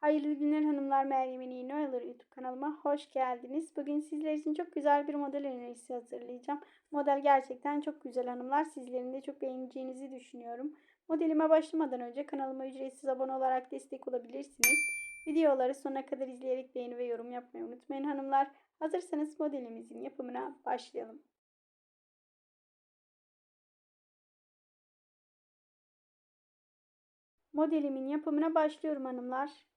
Hayırlı günler hanımlar Meryem'in İğne Oyaları YouTube kanalıma hoş geldiniz. Bugün sizler için çok güzel bir model önerisi hazırlayacağım. Model gerçekten çok güzel hanımlar. Sizlerin de çok beğeneceğinizi düşünüyorum. Modelime başlamadan önce kanalıma ücretsiz abone olarak destek olabilirsiniz. Videoları sonuna kadar izleyerek beğeni ve yorum yapmayı unutmayın hanımlar. Hazırsanız modelimizin yapımına başlayalım. Modelimin yapımına başlıyorum hanımlar.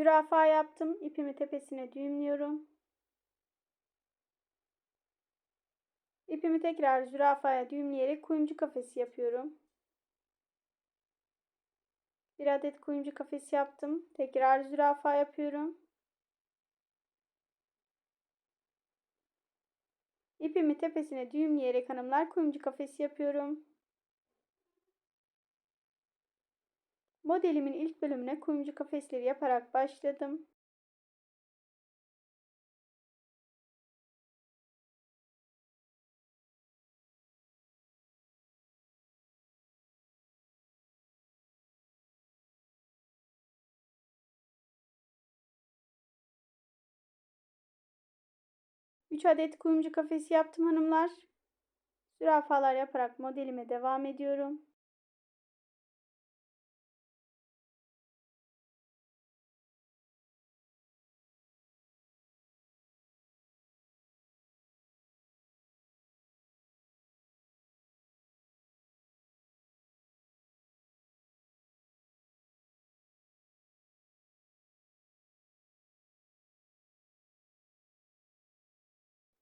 Zürafa yaptım. İpimi tepesine düğümlüyorum. İpimi tekrar zürafaya düğümleyerek kuyumcu kafesi yapıyorum. Bir adet kuyumcu kafesi yaptım. Tekrar zürafa yapıyorum. İpimi tepesine düğümleyerek hanımlar kuyumcu kafesi yapıyorum. Modelimin ilk bölümüne kuyumcu kafesleri yaparak başladım. Üç adet kuyumcu kafesi yaptım hanımlar. Zürafalar yaparak modelime devam ediyorum.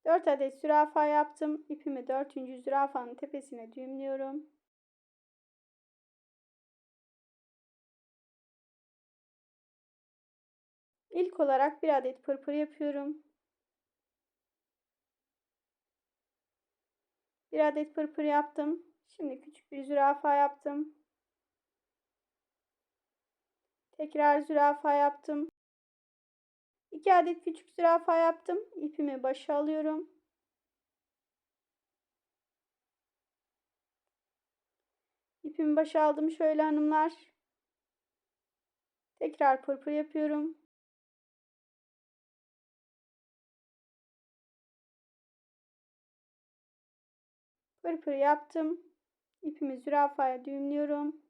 Dört adet zürafa yaptım. İpimi dördüncü zürafanın tepesine düğümlüyorum. İlk olarak bir adet pırpır yapıyorum. Bir adet pırpır yaptım. Şimdi küçük bir zürafa yaptım. Tekrar zürafa yaptım. 2 adet küçük zürafa yaptım. İpimi başa alıyorum. İpimi başa aldım şöyle hanımlar. Tekrar pırpır yapıyorum. Pırpır yaptım. İpimi zürafaya düğümlüyorum.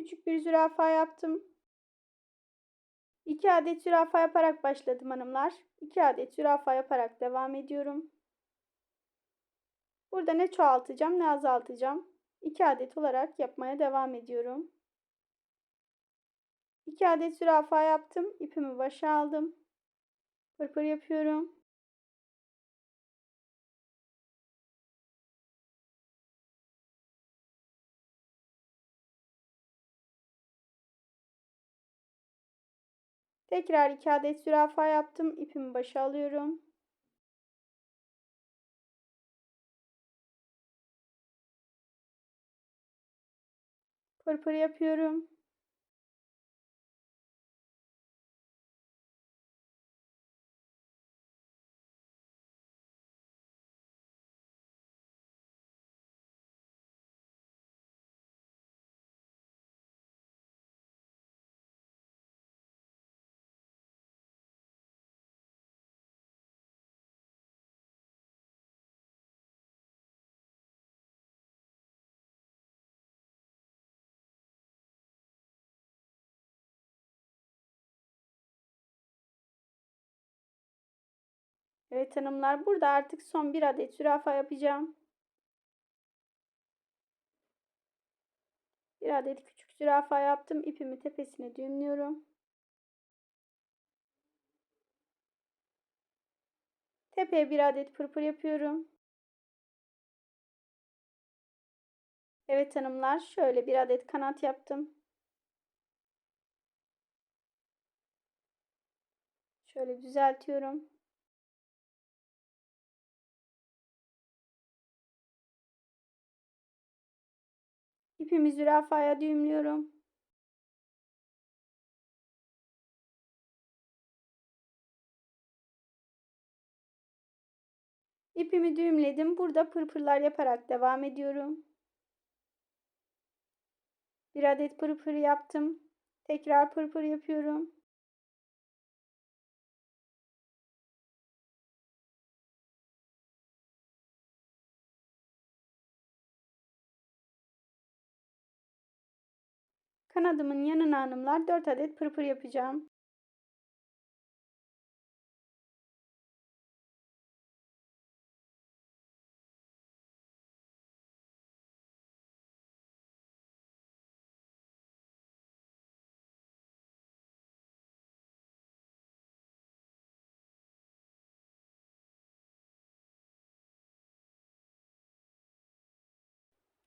Küçük bir zürafa yaptım. 2 adet zürafa yaparak başladım hanımlar. 2 adet zürafa yaparak devam ediyorum. Burada ne çoğaltacağım ne azaltacağım. 2 adet olarak yapmaya devam ediyorum. 2 adet zürafa yaptım. İpimi başa aldım. Pırpır yapıyorum. Tekrar 2 adet zürafa yaptım. İpimi başa alıyorum. Pırpır yapıyorum. Evet hanımlar burada artık son bir adet zürafa yapacağım. Bir adet küçük zürafa yaptım. İpimi tepesine düğümlüyorum. Tepeye bir adet pırpır yapıyorum. Evet hanımlar şöyle bir adet kanat yaptım. Şöyle düzeltiyorum. ipimi zürafaya düğümlüyorum. İpimi düğümledim. Burada pırpırlar yaparak devam ediyorum. Bir adet pırpır yaptım. Tekrar pırpır yapıyorum. Kanadımın yanına hanımlar 4 adet pırpır yapacağım.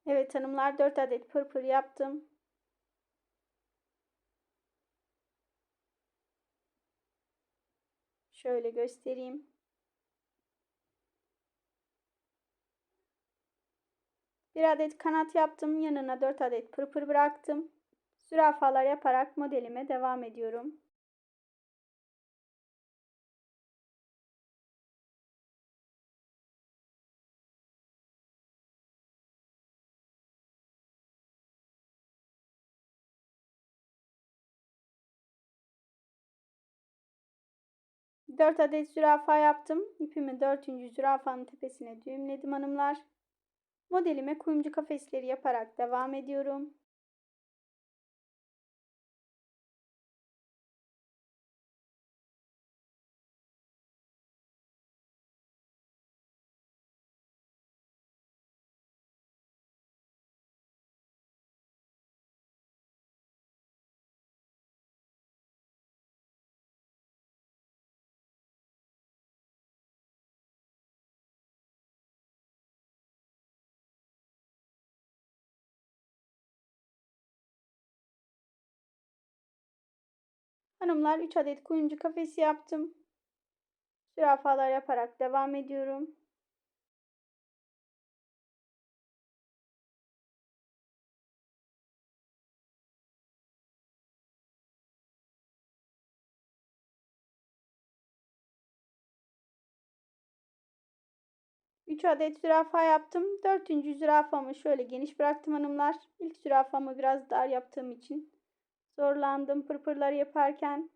Evet hanımlar 4 adet pırpır yaptım. Şöyle göstereyim. Bir adet kanat yaptım. Yanına 4 adet pırpır bıraktım. Zürafalar yaparak modelime devam ediyorum. Dört adet zürafa yaptım. İpimi dördüncü zürafanın tepesine düğümledim hanımlar. Modelime kuyumcu kafesleri yaparak devam ediyorum. Hanımlar 3 adet kuyumcu kafesi yaptım. Zürafalar yaparak devam ediyorum. Üç adet zürafa yaptım. Dördüncü zürafamı şöyle geniş bıraktım hanımlar. İlk zürafamı biraz dar yaptığım için zorlandım pırpırları yaparken.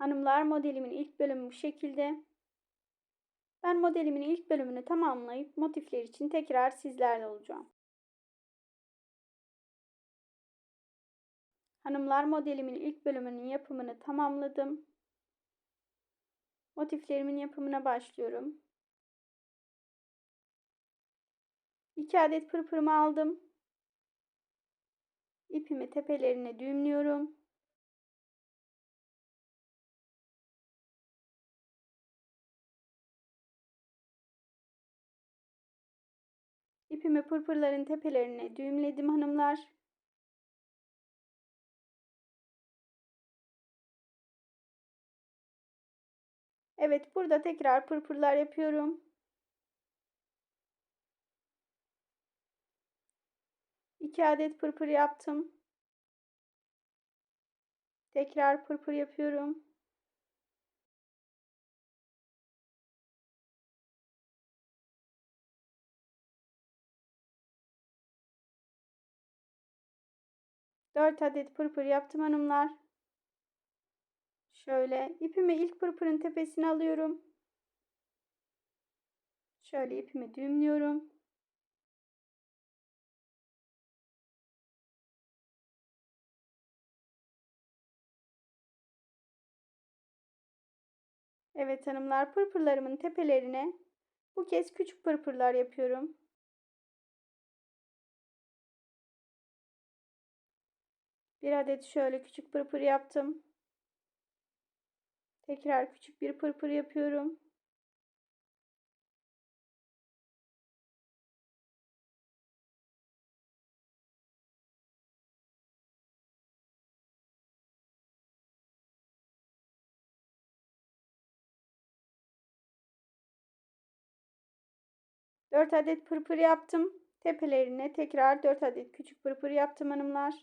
Hanımlar modelimin ilk bölümü bu şekilde. Ben modelimin ilk bölümünü tamamlayıp motifler için tekrar sizlerle olacağım. Hanımlar modelimin ilk bölümünün yapımını tamamladım. Motiflerimin yapımına başlıyorum. 2 adet pırpırımı aldım. İpimi tepelerine düğümlüyorum. İpimi pırpırların tepelerine düğümledim hanımlar. Evet burada tekrar pırpırlar yapıyorum. İki adet pırpır yaptım. Tekrar pırpır yapıyorum. Dört adet pırpır yaptım hanımlar. Şöyle ipimi ilk pırpırın tepesine alıyorum. Şöyle ipimi düğümlüyorum. Evet hanımlar pırpırlarımın tepelerine bu kez küçük pırpırlar yapıyorum. Bir adet şöyle küçük pırpır yaptım. Tekrar küçük bir pırpır yapıyorum. Dört adet pırpır yaptım. Tepelerine tekrar dört adet küçük pırpır yaptım hanımlar.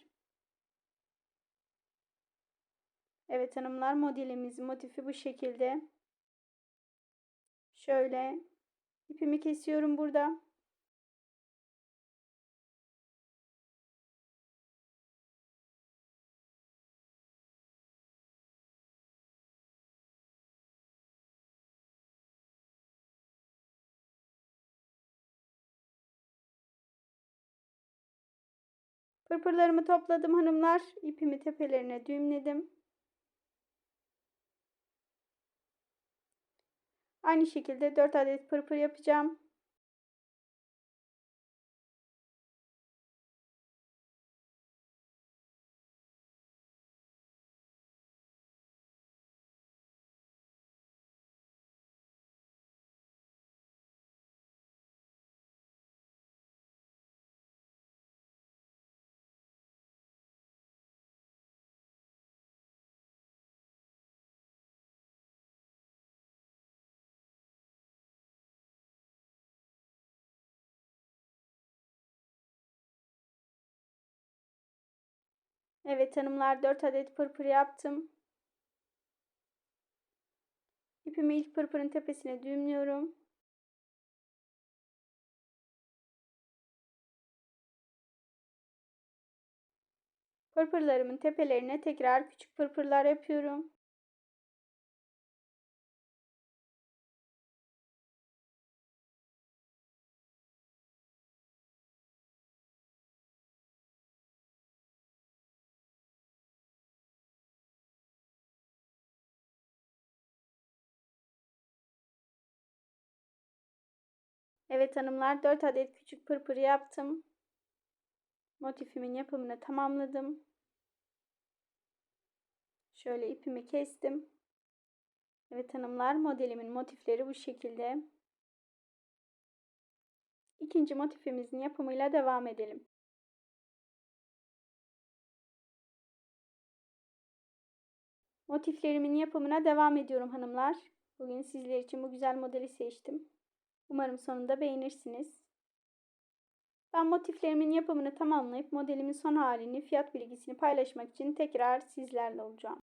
Evet hanımlar modelimizin motifi bu şekilde. Şöyle ipimi kesiyorum burada. Pırpırlarımı topladım hanımlar. İpimi tepelerine düğümledim. Aynı şekilde 4 adet pırpır yapacağım. Evet hanımlar 4 adet pırpır yaptım. İpimi ilk pırpırın tepesine düğümlüyorum. Pırpırlarımın tepelerine tekrar küçük pırpırlar yapıyorum. Evet hanımlar 4 adet küçük pırpır yaptım. Motifimin yapımını tamamladım. Şöyle ipimi kestim. Evet hanımlar modelimin motifleri bu şekilde. İkinci motifimizin yapımıyla devam edelim. Motiflerimin yapımına devam ediyorum hanımlar. Bugün sizler için bu güzel modeli seçtim. Umarım sonunda beğenirsiniz. Ben motiflerimin yapımını tamamlayıp modelimin son halini, fiyat bilgisini paylaşmak için tekrar sizlerle olacağım.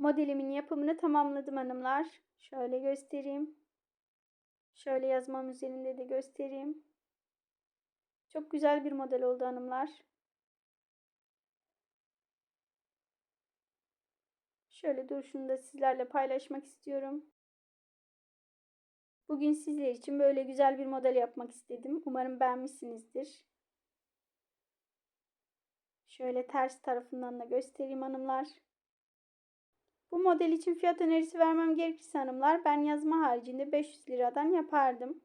Modelimin yapımını tamamladım hanımlar. Şöyle göstereyim. Şöyle yazmam üzerinde de göstereyim. Çok güzel bir model oldu hanımlar. Şöyle duruşunu da sizlerle paylaşmak istiyorum. Bugün sizler için böyle güzel bir model yapmak istedim. Umarım beğenmişsinizdir. Şöyle ters tarafından da göstereyim hanımlar. Bu model için fiyat önerisi vermem gerekirse hanımlar ben yazma haricinde 500 liradan yapardım.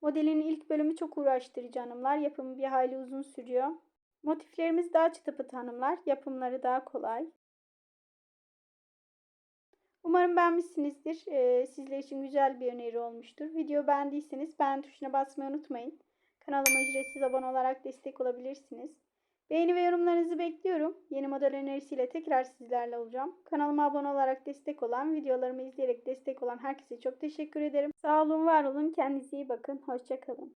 Modelin ilk bölümü çok uğraştırıcı hanımlar. Yapımı bir hayli uzun sürüyor. Motiflerimiz daha çıtı hanımlar. Yapımları daha kolay. Umarım beğenmişsinizdir. Ee, sizler için güzel bir öneri olmuştur. Video beğendiyseniz beğen tuşuna basmayı unutmayın. Kanalıma ücretsiz abone olarak destek olabilirsiniz. Beğeni ve yorumlarınızı bekliyorum. Yeni model önerisiyle tekrar sizlerle olacağım. Kanalıma abone olarak destek olan, videolarımı izleyerek destek olan herkese çok teşekkür ederim. Sağ olun, var olun. Kendinize iyi bakın. Hoşçakalın.